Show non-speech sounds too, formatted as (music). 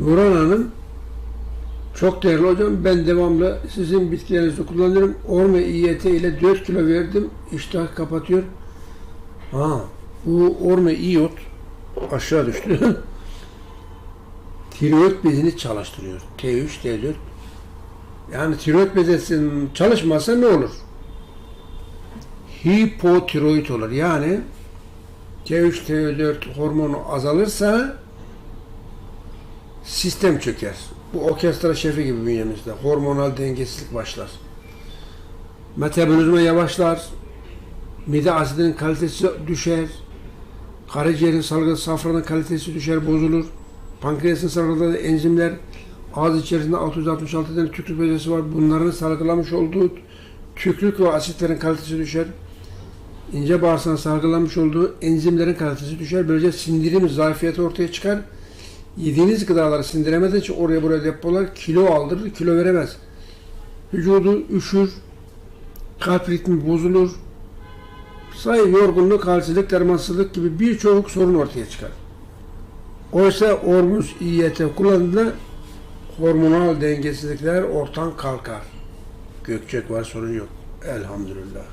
Nurhan Hanım çok değerli hocam. Ben devamlı sizin bitkilerinizi kullanıyorum. Orme İYT ile 4 kilo verdim. İştah kapatıyor. Ha, bu orme iyot aşağı düştü. (laughs) tiroid bezini çalıştırıyor. T3, T4. Yani tiroid bezesinin çalışmasa ne olur? Hipotiroid olur. Yani T3, T4 hormonu azalırsa sistem çöker. Bu orkestra şefi gibi bünyemizde. Hormonal dengesizlik başlar. Metabolizma yavaşlar. Mide asidinin kalitesi düşer. Karaciğerin salgıladığı safranın kalitesi düşer, bozulur. Pankreasın salgıladığı enzimler ağız içerisinde 666 tane tükrük bezesi var. Bunların salgılamış olduğu tükrük ve asitlerin kalitesi düşer. İnce bağırsağın salgılamış olduğu enzimlerin kalitesi düşer. Böylece sindirim zayıfiyeti ortaya çıkar. Yediğiniz gıdaları sindiremediği için oraya buraya depolar kilo aldırır, kilo veremez. Vücudu üşür, kalp ritmi bozulur, sayı yorgunluk, halsizlik, dermansızlık gibi birçok sorun ortaya çıkar. Oysa Ormus İYT kullanıldığında hormonal dengesizlikler ortadan kalkar. Gökçek var sorun yok. Elhamdülillah.